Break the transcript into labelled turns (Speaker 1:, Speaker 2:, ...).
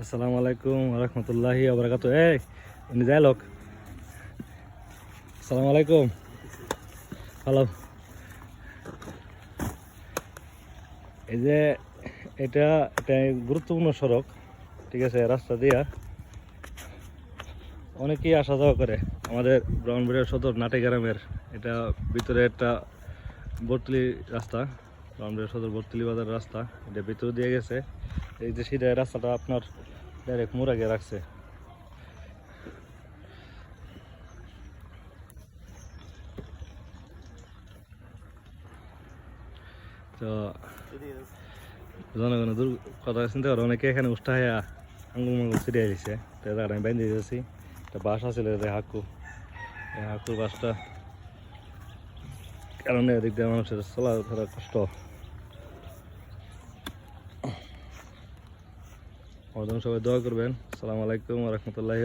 Speaker 1: আসসালামু আলাইকুম রহমতুল্লাহি আবরাকাত এই, উনি যাই লোক। আসসালামু আলাইকুম। হ্যালো। এই যে, এটা এটা গুরুত্বপূর্ণ সড়ক, ঠিক আছে, রাস্তা দিয়া। অনেকেই আসা যাওয়া করে আমাদের ব্রাহ্মণবাড়িয়া সদর নাটে গ্রামের। এটা ভিতরে একটা বর্তলি রাস্তা, ব্রাহ্মণবাড়িয়া সদর বর্তলি বাজার রাস্তা। এটা ভিতরে দিয়ে গেছে। এই যে সিধা রাস্তাটা আপনার ডাইরেক্ট মোরাগে রাখছে। তো জনগণের দূর কথা চিন্তা করে, অনেকে এখানে উষ্ঠা হয়ে আঙ্গুল মাঙ্গুল ছিটিয়ে দিছে। তো তার আমি বেঁধে দিয়েছি একটা বাস আছিল হাকু। হাকুর বাসটা কারণে এদিক দিয়ে মানুষের চলাফেরা কষ্ট। আমাদের সবাই দোয়া করবেন। সালামালাইকুম আলাইকুম রহমতুল্লাহি